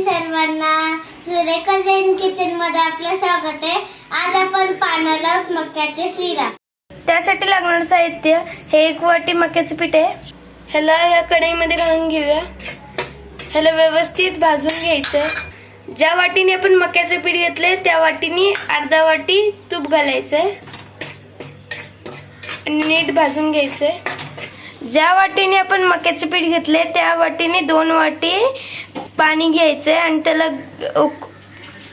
सर्वांना सुरेखा जैन किचनमध्ये आपलं स्वागत आहे. आज आपण पाण्याला मक्याचे शिरा. त्यासाठी लागणारं साहित्य हे एक वाटी मक्याचं पीठ आहे. ह्याला ह्या कढईमध्ये घालून घेऊया. ह्याला व्यवस्थित भाजून घ्यायचं. ज्या वाटीने आपण मक्याचे पीठ घेतले त्या वाटीने अर्धा वाटी तूप घालायचंय. आणि नीट भाजून घ्यायचंय. ज्या वाटीने आपण मक्याचे पीठ घेतले त्या वाटीने दोन वाटी पाणी घ्यायचे आणि त्याला उक-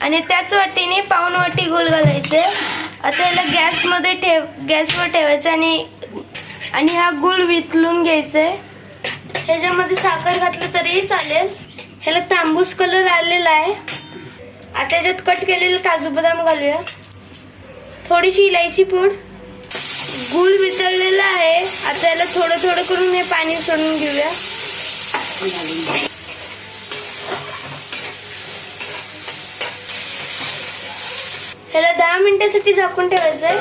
आणि त्याच वाटीने पाऊन वाटी गोल घालायचे. आता याला गॅसमध्ये ठेव गॅसवर ठेवायचं आणि आणि हा गुळ वितलून घ्यायचे. ह्याच्यामध्ये साखर घातलं तरीही चालेल. ह्याला तांबूस कलर आलेला आहे. आता याच्यात कट केलेले काजू बदाम घालूया. थोडीशी इलायची पूड. गुळ वितळलेला आहे. थोडं थोडं करून हे पाणी सोडून घेऊया. ह्याला दहा मिनिटासाठी झाकून ठेवायचंय.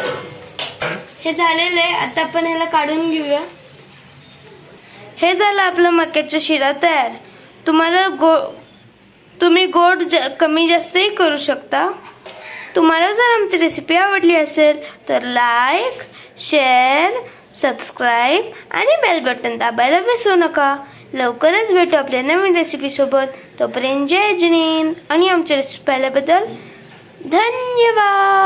हे झालेलं आहे. आता आपण ह्याला काढून घेऊया. हे झालं आपलं मक्याचा शिरा तयार. तुम्हाला गो तुम्ही गोड ज- कमी जास्तही करू शकता. तुम्हाला जर आमची रेसिपी आवडली असेल तर लाईक शेअर सबस्क्राईब आणि बेल बटन दाबायला विसरू नका. लवकरच भेटू आपल्या नवीन रेसिपीसोबत तोपर्यंत जय जिनेन आणि आमच्या रेसिपी पाहिल्याबद्दल धन्यवाद.